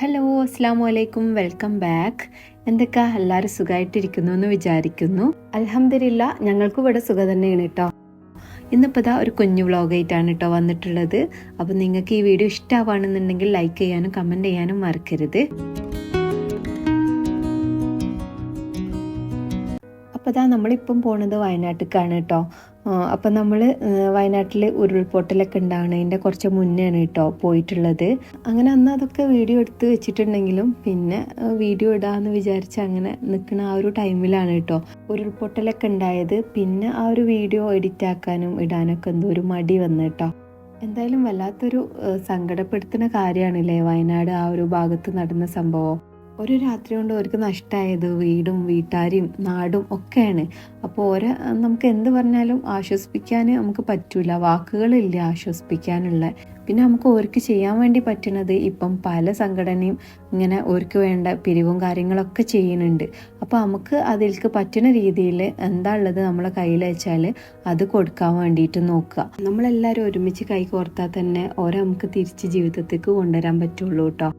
Hello അസ്സാം വലൈക്കും welcome back എന്തൊക്കെ? എല്ലാവരും സുഖമായിട്ടിരിക്കുന്നു എന്ന് വിചാരിക്കുന്നു. അലഹമില്ല ഞങ്ങൾക്കും ഇവിടെ സുഖം തന്നെയാണ് കേട്ടോ ഇന്നിപ്പോൾ ഇതാ ഒരു കുഞ്ഞു വ്ളോഗായിട്ടാണ് കേട്ടോ വന്നിട്ടുള്ളത്. അപ്പോൾ നിങ്ങൾക്ക് ഈ വീഡിയോ ഇഷ്ടമാവുകയാണെന്നുണ്ടെങ്കിൽ ലൈക്ക് ചെയ്യാനും കമന്റ് ചെയ്യാനും മറക്കരുത്. അപ്പോൾ ഇതാ നമ്മളിപ്പം പോണത് വയനാട്ടിലേക്കാണ് കേട്ടോ അപ്പം നമ്മൾ വയനാട്ടിൽ ഉരുൾപൊട്ടലൊക്കെ ഉണ്ടാകുന്നതിന്റെ കുറച്ച് മുന്നെയാണ് കേട്ടോ പോയിട്ടുള്ളത്. അങ്ങനെ അന്ന് അതൊക്കെ വീഡിയോ എടുത്ത് വെച്ചിട്ടുണ്ടെങ്കിലും പിന്നെ വീഡിയോ ഇടാമെന്ന് വിചാരിച്ച് അങ്ങനെ നിൽക്കുന്ന ആ ഒരു ടൈമിലാണ് കേട്ടോ ഉരുൾപൊട്ടലൊക്കെ ഉണ്ടായത് പിന്നെ ആ ഒരു വീഡിയോ എഡിറ്റ് ആക്കാനും ഇടാനൊക്കെ എന്തോ ഒരു മടി വന്നു കേട്ടോ എന്തായാലും വല്ലാത്തൊരു സങ്കടപ്പെടുത്തുന്ന കാര്യമാണല്ലേ വയനാട് ആ ഒരു ഭാഗത്ത് നടന്ന സംഭവം. ഒരു രാത്രി കൊണ്ട് അവർക്ക് നഷ്ടമായത് വീടും വീട്ടാരും നാടും ഒക്കെയാണ്. അപ്പോൾ ഓരോ നമുക്ക് എന്ത് പറഞ്ഞാലും ആശ്വസിപ്പിക്കാൻ നമുക്ക് പറ്റൂല. വാക്കുകളില്ല ആശ്വസിപ്പിക്കാനുള്ള. പിന്നെ നമുക്ക് ഓർക്ക് ചെയ്യാൻ വേണ്ടി പറ്റുന്നത് ഇപ്പം പല സംഘടനയും ഇങ്ങനെ ഓർക്ക് വേണ്ട പിരിവും കാര്യങ്ങളൊക്കെ ചെയ്യുന്നുണ്ട്. അപ്പോൾ നമുക്ക് അതിൽക്ക് പറ്റുന്ന രീതിയിൽ എന്താ ഉള്ളത് നമ്മളെ കയ്യിൽ വെച്ചാൽ അത് കൊടുക്കാൻ വേണ്ടിയിട്ട് നോക്കുക. നമ്മളെല്ലാവരും ഒരുമിച്ച് കൈ കോർത്താൽ തന്നെ ഓരോ നമുക്ക് തിരിച്ച് ജീവിതത്തേക്ക് കൊണ്ടുവരാൻ പറ്റുള്ളൂ കേട്ടോ.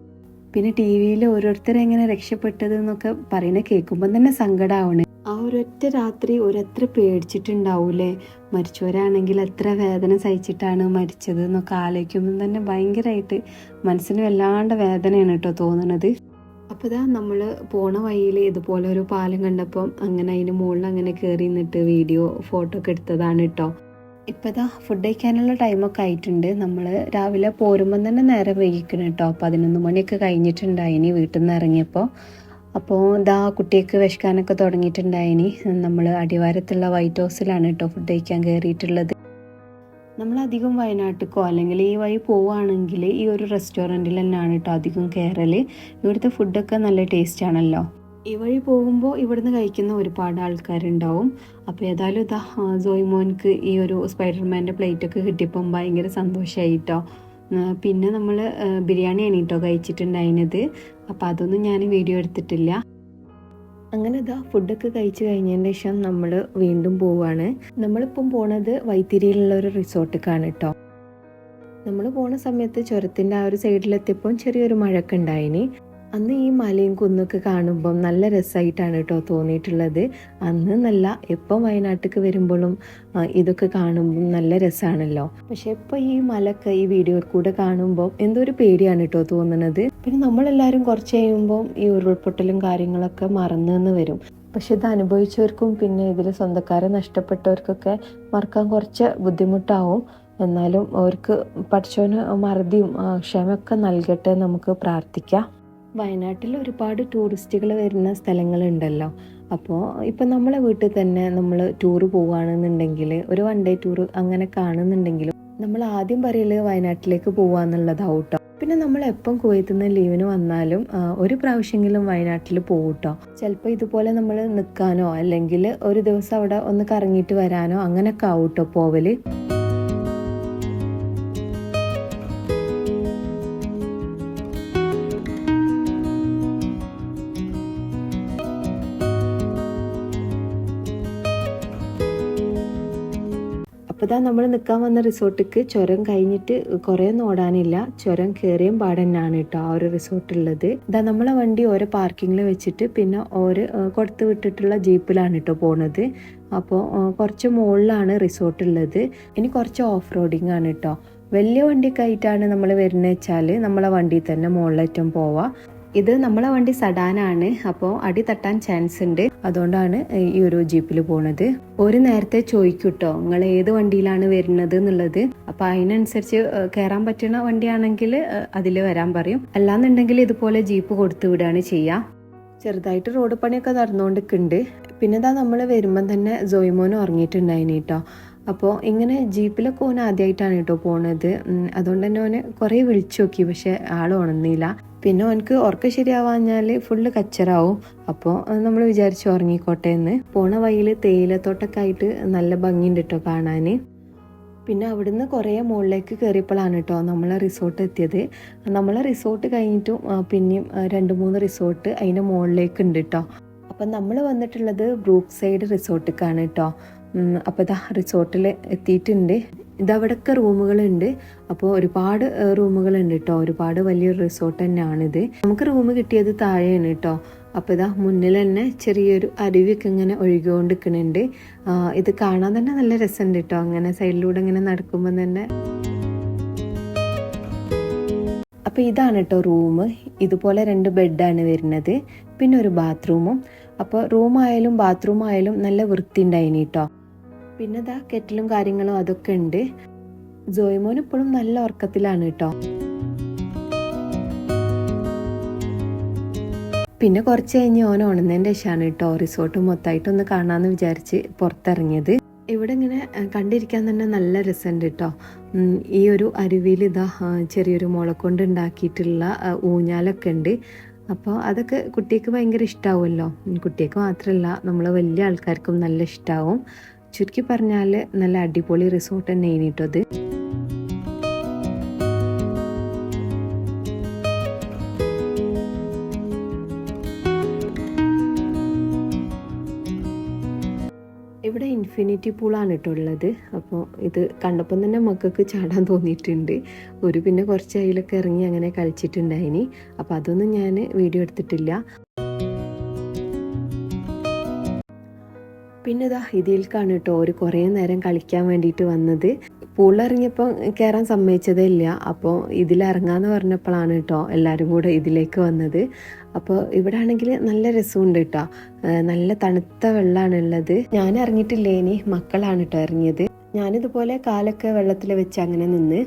പിന്നെ ടി വിയിൽ ഓരോരുത്തർ എങ്ങനെ രക്ഷപ്പെട്ടത് എന്നൊക്കെ പറയുന്ന കേൾക്കുമ്പോൾ തന്നെ സങ്കടമാവണ് ആ ഒരൊറ്റ രാത്രി ഒരത്ര പേടിച്ചിട്ടുണ്ടാവൂലേ? മരിച്ചവരാണെങ്കിൽ എത്ര വേദന സഹിച്ചിട്ടാണ് മരിച്ചത് എന്നൊക്കെ ആലോചിക്കുമ്പോൾ തന്നെ ഭയങ്കരമായിട്ട് മനസ്സിന് വല്ലാണ്ട് വേദനയാണ് കേട്ടോ തോന്നുന്നത് അപ്പോൾ ഇതാ നമ്മൾ പോണ വഴിയിൽ ഇതുപോലെ ഒരു പാലം കണ്ടപ്പം അങ്ങനെ അതിന് മുകളിൽ അങ്ങനെ കയറി നിന്നിട്ട് വീഡിയോ ഫോട്ടോ ഒക്കെ എടുത്തതാണ് കേട്ടോ. ഇപ്പം ഇതാ ഫുഡ് കഴിക്കാനുള്ള ടൈമൊക്കെ ആയിട്ടുണ്ട്. നമ്മൾ രാവിലെ പോരുമ്പം തന്നെ നേരെ വൈകിക്കണം കേട്ടോ പതിനൊന്ന് മണിയൊക്കെ കഴിഞ്ഞിട്ടുണ്ടായിനി വീട്ടിൽ നിന്ന് ഇറങ്ങിയപ്പോൾ അപ്പോൾ ഇതാ കുട്ടിയൊക്കെ വിശക്കാനൊക്കെ തുടങ്ങിയിട്ടുണ്ടായിനി. നമ്മൾ അടിവാരത്തുള്ള വൈറ്റ് ഹൗസിലാണ് കേട്ടോ ഫുഡ് കഴിക്കാൻ കയറിയിട്ടുള്ളത് നമ്മളധികം വയനാട്ടിക്കോ അല്ലെങ്കിൽ ഈ വഴി പോവുകയാണെങ്കിൽ ഈ ഒരു റെസ്റ്റോറന്റിൽ തന്നെയാണ് കേട്ടോ അധികം കയറൽ ഇവിടുത്തെ ഫുഡൊക്കെ നല്ല ടേസ്റ്റ് ആണല്ലോ. ഈ വഴി പോകുമ്പോൾ ഇവിടുന്ന് കഴിക്കുന്ന ഒരുപാട് ആൾക്കാരുണ്ടാവും. അപ്പോൾ ഏതായാലും ഇതാ ജോയ്മോൻക്ക് ഈ ഒരു സ്പൈഡർമാന്റെ പ്ലേറ്റൊക്കെ കിട്ടിയപ്പം ഭയങ്കര സന്തോഷമായിട്ടോ പിന്നെ നമ്മൾ ബിരിയാണിയാണ് കേട്ടോ കഴിച്ചിട്ടുണ്ടായിരുന്നത്. അപ്പോൾ അതൊന്നും ഞാൻ വീഡിയോ എടുത്തിട്ടില്ല. അങ്ങനെ ഇതാ ഫുഡൊക്കെ കഴിച്ചു കഴിഞ്ഞതിന് ശേഷം നമ്മൾ വീണ്ടും പോവുകയാണ് നമ്മളിപ്പം പോണത് വൈത്തിരിയിലുള്ള ഒരു റിസോർട്ടിക്കാണ് കേട്ടോ. നമ്മൾ പോണ സമയത്ത് ചുരത്തിന്റെ ആ ഒരു സൈഡിലെത്തിയപ്പോൾ ചെറിയൊരു മഴക്കുണ്ടായിന് അന്ന് ഈ മലയും കുന്നൊക്കെ കാണുമ്പം നല്ല രസമായിട്ടാണ് കേട്ടോ തോന്നിയിട്ടുള്ളത്. അന്ന് നല്ല എപ്പം വയനാട്ടിലേക്ക് വരുമ്പോഴും ഇതൊക്കെ കാണുമ്പം നല്ല രസമാണല്ലോ പക്ഷെ ഇപ്പോൾ ഈ മലയൊക്കെ ഈ വീഡിയോ കൂടെ കാണുമ്പോൾ എന്തോ ഒരു പേടിയാണ് കേട്ടോ തോന്നുന്നത് പിന്നെ നമ്മളെല്ലാവരും കുറച്ച് കഴിയുമ്പോൾ ഈ ഉരുൾപൊട്ടലും കാര്യങ്ങളൊക്കെ മറന്നു എന്ന് വരും. പക്ഷെ ഇത് അനുഭവിച്ചവർക്കും പിന്നെ ഇതിൽ സ്വന്തക്കാരെ നഷ്ടപ്പെട്ടവർക്കൊക്കെ മറക്കാൻ കുറച്ച് ബുദ്ധിമുട്ടാവും. എന്നാലും അവർക്ക് പഠിച്ചവന് മറുതിയും ക്ഷമയൊക്കെ നൽകട്ടെ നമുക്ക് പ്രാർത്ഥിക്കാം. വയനാട്ടിൽ ഒരുപാട് ടൂറിസ്റ്റുകൾ വരുന്ന സ്ഥലങ്ങളുണ്ടല്ലോ. അപ്പോൾ ഇപ്പം നമ്മളെ വീട്ടിൽ തന്നെ നമ്മൾ ടൂർ പോവുകയാണെന്നുണ്ടെങ്കിൽ ഒരു വൺ ഡേ ടൂർ അങ്ങനെ കാണുന്നുണ്ടെങ്കിലും നമ്മൾ ആദ്യം പറയൽ വയനാട്ടിലേക്ക് പോവാന്നുള്ളതാവും കേട്ടോ പിന്നെ നമ്മൾ എപ്പം കുവൈത്തിൽ നിന്ന് ലീവിന് വന്നാലും ഒരു പ്രാവശ്യമെങ്കിലും വയനാട്ടിൽ പോകും കേട്ടോ ചിലപ്പോൾ ഇതുപോലെ നമ്മൾ നിൽക്കാനോ അല്ലെങ്കിൽ ഒരു ദിവസം അവിടെ ഒന്ന് കറങ്ങിയിട്ട് വരാനോ അങ്ങനെയൊക്കെ ആവും കേട്ടോ പോവൽ. അപ്പോൾ ഇതാ നമ്മൾ നിൽക്കാൻ വന്ന റിസോർട്ടിക്ക് ചുരം കഴിഞ്ഞിട്ട് കുറേ ഓടാനില്ല. ചുരം കയറിയും പാടന്നാണ് കേട്ടോ ആ ഒരു റിസോർട്ടുള്ളത് ഇതാ നമ്മളെ വണ്ടി ഓരോ പാർക്കിങ്ങിൽ വെച്ചിട്ട് പിന്നെ ഓരോ കൊടുത്തു വിട്ടിട്ടുള്ള ജീപ്പിലാണ് കേട്ടോ പോണത്. അപ്പോൾ കുറച്ച് മുകളിലാണ് റിസോർട്ട് ഉള്ളത്. ഇനി കുറച്ച് ഓഫ് റോഡിങ് ആണ് കേട്ടോ വലിയ വണ്ടിയൊക്കെ ആയിട്ടാണ് നമ്മൾ വരുന്നത് വെച്ചാൽ നമ്മളെ വണ്ടിയിൽ തന്നെ മുകളിലേറ്റം പോവാം. ഇത് നമ്മളെ വണ്ടി സഡാനാണ്. അപ്പോൾ അടി തട്ടാൻ ചാൻസ് ഉണ്ട്. അതുകൊണ്ടാണ് ഈ ഒരു ജീപ്പിൽ പോണത്. ഒരു നേരത്തെ ചോദിക്കൂട്ടോ നിങ്ങൾ ഏത് വണ്ടിയിലാണ് വരുന്നത് എന്നുള്ളത്? അപ്പൊ അതിനനുസരിച്ച് കയറാൻ പറ്റുന്ന വണ്ടിയാണെങ്കിൽ അതിൽ വരാൻ പറയും. അല്ലാന്നുണ്ടെങ്കിൽ ഇതുപോലെ ജീപ്പ് കൊടുത്തു വിടുകയാണ് ചെയ്യുക ചെറുതായിട്ട് റോഡ് പണിയൊക്കെ നടന്നുകൊണ്ടിരിക്കുന്നുണ്ട് പിന്നെ ഇതാ നമ്മൾ വരുമ്പം തന്നെ ജോയിമോൻ ഉറങ്ങിയിട്ടുണ്ടായിന് കേട്ടോ അപ്പോൾ ഇങ്ങനെ ജീപ്പിലൊക്കെ ഓൻ ആദ്യമായിട്ടാണ് കേട്ടോ പോണത്. അതുകൊണ്ട് തന്നെ ഓന് കുറേ വിളിച്ചു നോക്കി പക്ഷെ ആൾ ഉണർന്നില്ല. പിന്നെ ഓനക്ക് ഉറക്കം ശരിയാവാഞ്ഞാൽ ഫുള്ള് കച്ചറാവും. അപ്പോൾ നമ്മൾ വിചാരിച്ചു ഉറങ്ങിക്കോട്ടെ എന്ന്. പോണ വഴിയിൽ തേയിലത്തോട്ടൊക്കെ ആയിട്ട് നല്ല ഭംഗിയുണ്ട് കേട്ടോ കാണാൻ പിന്നെ അവിടുന്ന് കുറേ മുകളിലേക്ക് കയറിയപ്പോഴാണ് കേട്ടോ നമ്മളെ റിസോർട്ട് എത്തിയത്. നമ്മളെ റിസോർട്ട് കഴിഞ്ഞിട്ടും പിന്നെയും രണ്ട് മൂന്ന് റിസോർട്ട് അതിന്റെ മുകളിലേക്ക് ഉണ്ട് കേട്ടോ അപ്പം നമ്മൾ വന്നിട്ടുള്ളത് ബ്രൂക്ക് സൈഡ് റിസോർട്ടിലേക്കാണ് കേട്ടോ അപ്പോൾ ഇതാ റിസോർട്ടിൽ എത്തിയിട്ടുണ്ട്. ഇതവിടെയൊക്കെ റൂമുകളുണ്ട്. അപ്പോൾ ഒരുപാട് റൂമുകളുണ്ട് കേട്ടോ ഒരുപാട് വലിയൊരു റിസോർട്ട് തന്നെയാണിത്. നമുക്ക് റൂം കിട്ടിയത് താഴെയാണ് കേട്ടോ അപ്പോൾ ഇതാ മുന്നിൽ തന്നെ ചെറിയൊരു അരുവിയൊക്കെ ഇങ്ങനെ ഒഴുകിക്കൊണ്ട് നിൽക്കുന്നുണ്ട് ഇത് കാണാൻ തന്നെ നല്ല രസമുണ്ട് കേട്ടോ അങ്ങനെ സൈഡിലൂടെ ഇങ്ങനെ നടക്കുമ്പോൾ തന്നെ. അപ്പോൾ ഇതാണ് കേട്ടോ റൂം. ഇതുപോലെ രണ്ട് ബെഡാണ് വരുന്നത്. പിന്നെ ഒരു ബാത്റൂമും. അപ്പോൾ റൂമായാലും ബാത്റൂമായാലും നല്ല വൃത്തി ഉണ്ടായിനി കേട്ടോ പിന്നെ ഇതാ കെറ്റിലും കാര്യങ്ങളും അതൊക്കെ ഉണ്ട്. ജോയ്മോൻ ഇപ്പോഴും നല്ല ഉറക്കത്തിലാണ് കേട്ടോ. പിന്നെ കുറച്ച് കഴിഞ്ഞ് ഓൻ ഉണന്നതിന്റെ ശേഷമാണ് കേട്ടോ റിസോർട്ട് മൊത്തമായിട്ടൊന്ന് കാണാമെന്ന് വിചാരിച്ച് പുറത്തിറങ്ങിയത്. ഇവിടെ ഇങ്ങനെ കണ്ടിരിക്കാൻ തന്നെ നല്ല രസമുണ്ട് കേട്ടോ. ഈ ഒരു അരുവിയിൽ ഇതാ ചെറിയൊരു മുളക്കൊണ്ട് ഉണ്ടാക്കിയിട്ടുള്ള ഊഞ്ഞാലൊക്കെ ഉണ്ട്. അപ്പോൾ അതൊക്കെ കുട്ടിക്ക് ഭയങ്കര ഇഷ്ടാവുമല്ലോ. കുട്ടിക്ക് മാത്രമല്ല നമ്മൾ വലിയ ആൾക്കാർക്കും നല്ല ഇഷ്ടാവും. ചുരുക്കി പറഞ്ഞാൽ നല്ല അടിപൊളി റിസോർട്ട് തന്നെ കേട്ടോ അത് ഇവിടെ ഇൻഫിനിറ്റി പൂളാണ് കേട്ടോ ഉള്ളത്. അപ്പോൾ ഇത് കണ്ടപ്പം തന്നെ മക്കൾക്ക് ചാടാൻ തോന്നിയിട്ടുണ്ട്. ഒരു പിന്നെ കുറച്ച് അതിലൊക്കെ ഇറങ്ങി അങ്ങനെ കളിച്ചിട്ടുണ്ടായിനി. അപ്പോൾ അതൊന്നും ഞാൻ വീഡിയോ എടുത്തിട്ടില്ല. പിന്നെ ഇതാ ഇതിൽക്കാണ് കേട്ടോ ഒരു കുറേ നേരം കളിക്കാൻ വേണ്ടിയിട്ട് വന്നത്. പൂളിറങ്ങിയപ്പം കയറാൻ സമ്മതിച്ചതേ ഇല്ല അപ്പോൾ ഇതിലിറങ്ങാന്ന് പറഞ്ഞപ്പോഴാണ് കേട്ടോ എല്ലാവരും കൂടെ ഇതിലേക്ക് വന്നത്. അപ്പോൾ ഇവിടെ ആണെങ്കിൽ നല്ല രസമുണ്ട് കേട്ടോ നല്ല തണുത്ത വെള്ളമാണ് ഉള്ളത് ഞാൻ ഇറങ്ങിയിട്ടില്ലേ ഇനി മക്കളാണ് കേട്ടോ ഇറങ്ങിയത്. ഞാനിതുപോലെ കാലൊക്കെ വെള്ളത്തിൽ വെച്ച് അങ്ങനെ നിന്ന്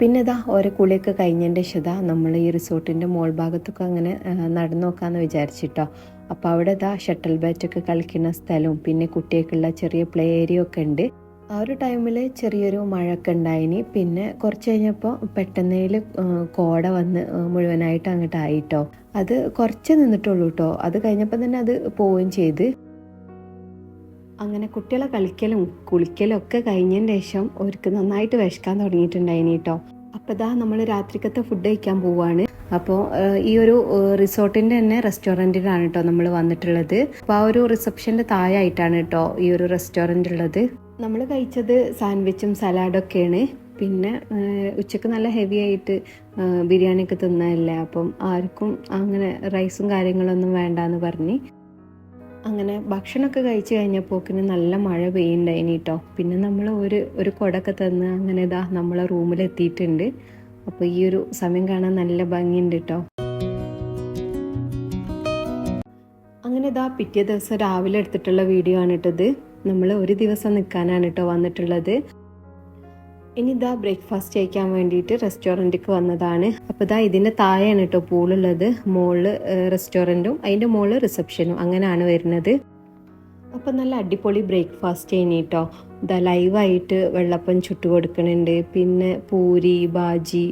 പിന്നെ ഇതാ ഓരോ കുളിയൊക്കെ കഴിഞ്ഞതിന്റെ ശേഷം നമ്മൾ ഈ റിസോർട്ടിന്റെ മോൾ ഭാഗത്തൊക്കെ അങ്ങനെ നടന്നു നോക്കാമെന്ന് വിചാരിച്ചിട്ടോ. അപ്പോൾ അവിടെ ഇതാ ഷട്ടിൽ ബാറ്റൊക്കെ കളിക്കുന്ന സ്ഥലവും പിന്നെ കുട്ടികൾക്കുള്ള ചെറിയ പ്ലേ ഏരിയ ഒക്കെ ഉണ്ട്. ആ ഒരു ടൈമിൽ ചെറിയൊരു മഴയൊക്കെ ഉണ്ടായിനി. പിന്നെ കുറച്ച് കഴിഞ്ഞപ്പോൾ പെട്ടെന്നേൽ കോട വന്ന് മുഴുവനായിട്ട് അങ്ങോട്ടായിട്ടോ. അത് കുറച്ച് നിന്നിട്ടുള്ളൂ കേട്ടോ അത് കഴിഞ്ഞപ്പോൾ തന്നെ അത് പോവുകയും ചെയ്ത്. അങ്ങനെ കുട്ടികളെ കളിക്കലും കുളിക്കലും ഒക്കെ കഴിഞ്ഞതിന് ശേഷം അവർക്ക് നന്നായിട്ട് വിശക്കാൻ തുടങ്ങിയിട്ടുണ്ടായിനി കേട്ടോ. അപ്പോൾ ഇതാ നമ്മൾ രാത്രിക്കത്തെ ഫുഡ് കഴിക്കാൻ പോവുകയാണ് അപ്പോൾ ഈ ഒരു റിസോർട്ടിന്റെ തന്നെ റെസ്റ്റോറന്റിലാണ് കേട്ടോ നമ്മൾ വന്നിട്ടുള്ളത്. അപ്പോൾ ആ ഒരു റിസപ്ഷന്റെ താഴെയായിട്ടാണ് കേട്ടോ ഈ ഒരു റെസ്റ്റോറന്റ് ഉള്ളത്. നമ്മൾ കഴിച്ചത് സാൻഡ്വിച്ചും സലാഡൊക്കെയാണ് പിന്നെ ഉച്ചയ്ക്ക് നല്ല ഹെവി ആയിട്ട് ബിരിയാണിയൊക്കെ തിന്നതല്ലേ അപ്പം ആർക്കും അങ്ങനെ റൈസും കാര്യങ്ങളൊന്നും വേണ്ടാന്ന് പറഞ്ഞ് അങ്ങനെ ഭക്ഷണമൊക്കെ കഴിച്ച് കഴിഞ്ഞപ്പോക്കിന് നല്ല മഴ പെയ്യുണ്ടായിനി കേട്ടോ പിന്നെ നമ്മൾ ഒരു ഒരു കുടക്കെ തന്ന് അങ്ങനെ ഇതാ നമ്മളെ റൂമിലെത്തിയിട്ടുണ്ട്. അപ്പോൾ ഈ ഒരു സമയം കാണാൻ നല്ല ഭംഗിയുണ്ട് കേട്ടോ അങ്ങനെ ഇതാ പിറ്റേ ദിവസം രാവിലെ എടുത്തിട്ടുള്ള വീഡിയോ ആണ് കേട്ടത് നമ്മൾ ഒരു ദിവസം നിൽക്കാനാണ് കേട്ടോ വന്നിട്ടുള്ളത്. ഇനി ഇതാ ബ്രേക്ക്ഫാസ്റ്റ് കഴിക്കാൻ വേണ്ടിയിട്ട് റെസ്റ്റോറന്റിക്ക് വന്നതാണ്. അപ്പോൾ ഇതാ ഇതിന്റെ താഴെയാണ് കേട്ടോ പൂളുള്ളത്. മോൾ റെസ്റ്റോറന്റും അതിന്റെ മോൾ റിസപ്ഷനും അങ്ങനെയാണ് വരുന്നത്. അപ്പം നല്ല അടിപൊളി ബ്രേക്ക്ഫാസ്റ്റ് ചെയ്യുന്നു കേട്ടോ ഇതാ ലൈവായിട്ട് വെള്ളപ്പം ചുട്ടു കൊടുക്കുന്നുണ്ട് പിന്നെ പൂരി ബാജി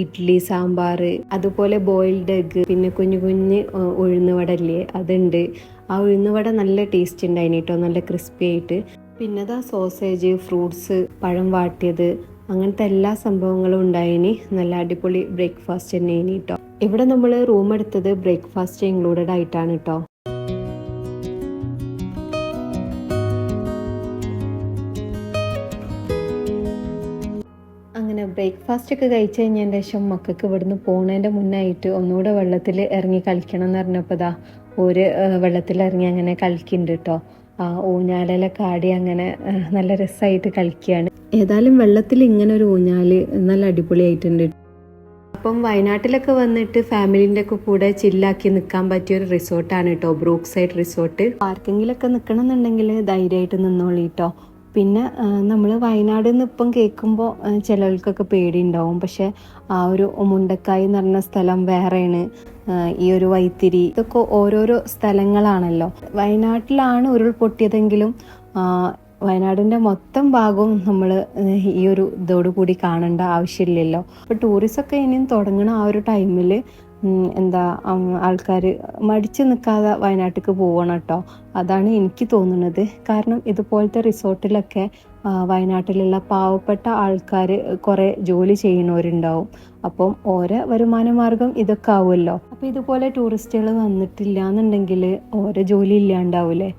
ഇഡ്ഡലി സാമ്പാർ അതുപോലെ ബോയിൽഡ് എഗ്ഗ് പിന്നെ കുഞ്ഞു കുഞ്ഞ് ഉഴുന്നുവട ഇല്ലേ അതുണ്ട്. ആ ഉഴുന്നുവട നല്ല ടേസ്റ്റ് ഉണ്ടായിന് കേട്ടോ നല്ല ക്രിസ്പി ആയിട്ട്. പിന്നെ അതാ സോസേജ് ഫ്രൂട്ട്സ് പഴം വാട്ടിയത് അങ്ങനത്തെ എല്ലാ സംഭവങ്ങളും ഉണ്ടായിനി. നല്ല അടിപൊളി ബ്രേക്ക്ഫാസ്റ്റ് തന്നെ ഇനി കേട്ടോ ഇവിടെ നമ്മൾ റൂം എടുത്തത് ബ്രേക്ക്ഫാസ്റ്റ് ഇൻക്ലൂഡഡ് ആയിട്ടാണ് കേട്ടോ അങ്ങനെ ബ്രേക്ക്ഫാസ്റ്റ് ഒക്കെ കഴിച്ചു കഴിഞ്ഞതിന്റെ ശേഷം മക്കൾക്ക് ഇവിടുന്ന് പോകുന്നതിന്റെ മുന്നായിട്ട് ഒന്നുകൂടെ വെള്ളത്തിൽ ഇറങ്ങി കളിക്കണം എന്ന് പറഞ്ഞപ്പോൾ ഒരു വെള്ളത്തിൽ ഇറങ്ങി അങ്ങനെ കളിക്കുന്നുണ്ട് കേട്ടോ ഊഞ്ഞാലൊക്കെ കാടി അങ്ങനെ നല്ല രസമായിട്ട് കളിക്കുകയാണ് ഏതായാലും വെള്ളത്തിൽ ഇങ്ങനെ ഒരു ഊഞ്ഞാൽ നല്ല അടിപൊളിയായിട്ടുണ്ട്. അപ്പം വയനാട്ടിലൊക്കെ വന്നിട്ട് ഫാമിലിന്റെ ഒക്കെ കൂടെ ചില്ലാക്കി നിൽക്കാൻ പറ്റിയ ഒരു റിസോർട്ടാണ് കേട്ടോ ബ്രൂക്ക് സൈഡ് റിസോർട്ട്. പാർക്കിങ്ങിലൊക്കെ നിൽക്കണം എന്നുണ്ടെങ്കിൽ ധൈര്യമായിട്ട് നിന്നോളി കേട്ടോ പിന്നെ നമ്മൾ വയനാട് നിന്ന് ഇപ്പം കേൾക്കുമ്പോൾ ചിലർക്കൊക്കെ പേടിയുണ്ടാവും. പക്ഷെ ആ ഒരു മുണ്ടക്കായി എന്ന് പറഞ്ഞ സ്ഥലം വേറെയാണ്. ഈ ഒരു വൈത്തിരി. ഇതൊക്കെ ഓരോരോ സ്ഥലങ്ങളാണല്ലോ. വയനാട്ടിലാണ് ഉരുൾപൊട്ടിയതെങ്കിലും വയനാടിന്റെ മൊത്തം ഭാഗവും നമ്മൾ ഈ ഒരു ഇതോടുകൂടി കാണേണ്ട ആവശ്യമില്ലല്ലോ. അപ്പോൾ ടൂറിസമൊക്കെ ഇനിയും തുടങ്ങണ ആ ഒരു ടൈമിൽ എന്താ ആൾക്കാർ മടിച്ചു നിൽക്കാതെ വയനാട്ടിലേക്ക് പോവണം കേട്ടോ. അതാണ് എനിക്ക് തോന്നുന്നത്. കാരണം ഇതുപോലത്തെ റിസോർട്ടിലൊക്കെ വയനാട്ടിലുള്ള പാവപ്പെട്ട ആൾക്കാർ കുറേ ജോലി ചെയ്യുന്നവരുണ്ടാവും. അപ്പം ഓരോ വരുമാന മാർഗം ഇതൊക്കെ ആവുമല്ലോ. അപ്പം ഇതുപോലെ ടൂറിസ്റ്റുകൾ വന്നിട്ടില്ല എന്നുണ്ടെങ്കിൽ ഓരോ ജോലി ഇല്ലാണ്ടാവൂലേ?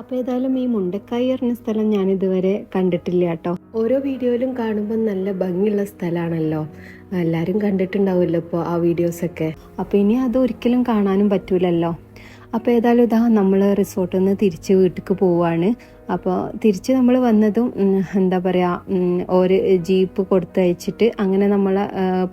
അപ്പോൾ ഏതായാലും ഈ മുണ്ടക്കായി എറിഞ്ഞ സ്ഥലം ഞാൻ ഇതുവരെ കണ്ടിട്ടില്ല കേട്ടോ. ഓരോ വീഡിയോയിലും കാണുമ്പോൾ നല്ല ഭംഗിയുള്ള സ്ഥലമാണല്ലോ എല്ലാവരും കണ്ടിട്ടുണ്ടാവുമല്ലോ ഇപ്പോൾ ആ വീഡിയോസൊക്കെ അപ്പോൾ ഇനി അത് ഒരിക്കലും കാണാനും പറ്റൂലല്ലോ. അപ്പോൾ ഏതായാലും ഇതാ നമ്മൾ റിസോർട്ടിൽ നിന്ന് തിരിച്ച് വീട്ടിലേക്ക് പോവാണ്. അപ്പോൾ തിരിച്ച് നമ്മൾ വന്നതും എന്താ പറയുക ഒരു ജീപ്പ് കൊടുത്തയച്ചിട്ട് അങ്ങനെ നമ്മൾ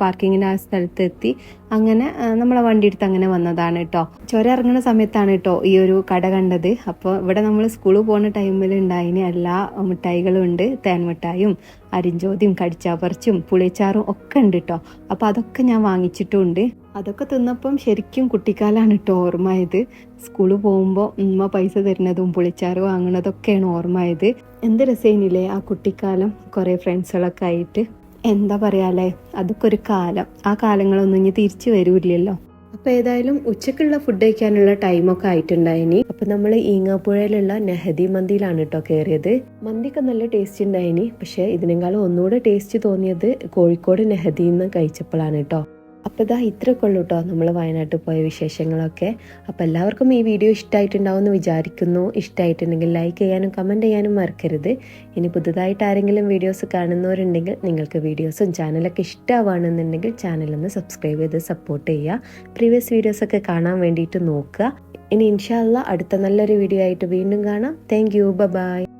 പാർക്കിങ്ങിന്റെ ആ സ്ഥലത്തെത്തി അങ്ങനെ നമ്മളെ വണ്ടി എടുത്ത് അങ്ങനെ വന്നതാണ് കേട്ടോ ചുരം ഇറങ്ങുന്ന സമയത്താണ് കേട്ടോ ഈ ഒരു കട കണ്ടത്. അപ്പോൾ ഇവിടെ നമ്മൾ സ്കൂളിൽ പോകുന്ന ടൈമിൽ ഉണ്ടായിന് എല്ലാ മിഠായികളും ഉണ്ട്. തേൻ മിഠായും അരിഞ്ചോതിയും കടിച്ചാപ്പറിച്ചും പുളിച്ചാറും ഒക്കെ ഉണ്ട് കേട്ടോ അപ്പോൾ അതൊക്കെ ഞാൻ വാങ്ങിച്ചിട്ടുണ്ട്. അതൊക്കെ തിന്നപ്പം ശരിക്കും കുട്ടിക്കാലാണ് കേട്ടോ ഓർമ്മയത്. സ്കൂളിൽ പോകുമ്പോൾ ഉമ്മ പൈസ തരുന്നതും പുളിച്ചാറ് വാങ്ങുന്നതൊക്കെയാണ് ഓർമ്മയത്. എന്ത് രസേനില്ലേ ആ കുട്ടിക്കാലം? കുറേ ഫ്രണ്ട്സുകളൊക്കെ ആയിട്ട്. എന്താ പറയാല്ലേ? അതൊക്കെ ഒരു കാലം. ആ കാലങ്ങളൊന്നും ഇനി തിരിച്ചു വരൂല്ലല്ലോ. അപ്പൊ ഏതായാലും ഉച്ചക്കുള്ള ഫുഡ് കഴിക്കാനുള്ള ടൈമൊക്കെ ആയിട്ടുണ്ടായിനി. അപ്പൊ നമ്മൾ ഈങ്ങാപ്പുഴയിലുള്ള നെഹദി മന്തിയിലാണ് കേട്ടോ കയറിയത് മന്തിക്ക് നല്ല ടേസ്റ്റ് ഉണ്ടായിനി പക്ഷേ ഇതിനേക്കാളും ഒന്നുകൂടെ ടേസ്റ്റ് തോന്നിയത് കോഴിക്കോട് നെഹദിന്ന് കഴിച്ചപ്പോഴാണ് കേട്ടോ അപ്പോൾ ഇതാ ഇത്രയൊക്കെ ഉള്ളൂ കേട്ടോ നമ്മൾ വയനാട്ടിൽ പോയ വിശേഷങ്ങളൊക്കെ. അപ്പോൾ എല്ലാവർക്കും ഈ വീഡിയോ ഇഷ്ടമായിട്ടുണ്ടാവും എന്ന് വിചാരിക്കുന്നു. ഇഷ്ടമായിട്ടുണ്ടെങ്കിൽ ലൈക്ക് ചെയ്യാനും കമന്റ് ചെയ്യാനും മറക്കരുത്. ഇനി പുതുതായിട്ട് ആരെങ്കിലും വീഡിയോസ് കാണുന്നവരുണ്ടെങ്കിൽ നിങ്ങൾക്ക് വീഡിയോസും ചാനലൊക്കെ ഇഷ്ടമാവുകയാണെന്നുണ്ടെങ്കിൽ ചാനലൊന്ന് സബ്സ്ക്രൈബ് ചെയ്ത് സപ്പോർട്ട് ചെയ്യുക. പ്രീവിയസ് വീഡിയോസൊക്കെ കാണാൻ വേണ്ടിയിട്ട് നോക്കുക. ഇനി ഇൻഷാല്ല അടുത്ത നല്ലൊരു വീഡിയോ ആയിട്ട് വീണ്ടും കാണാം. Thank you by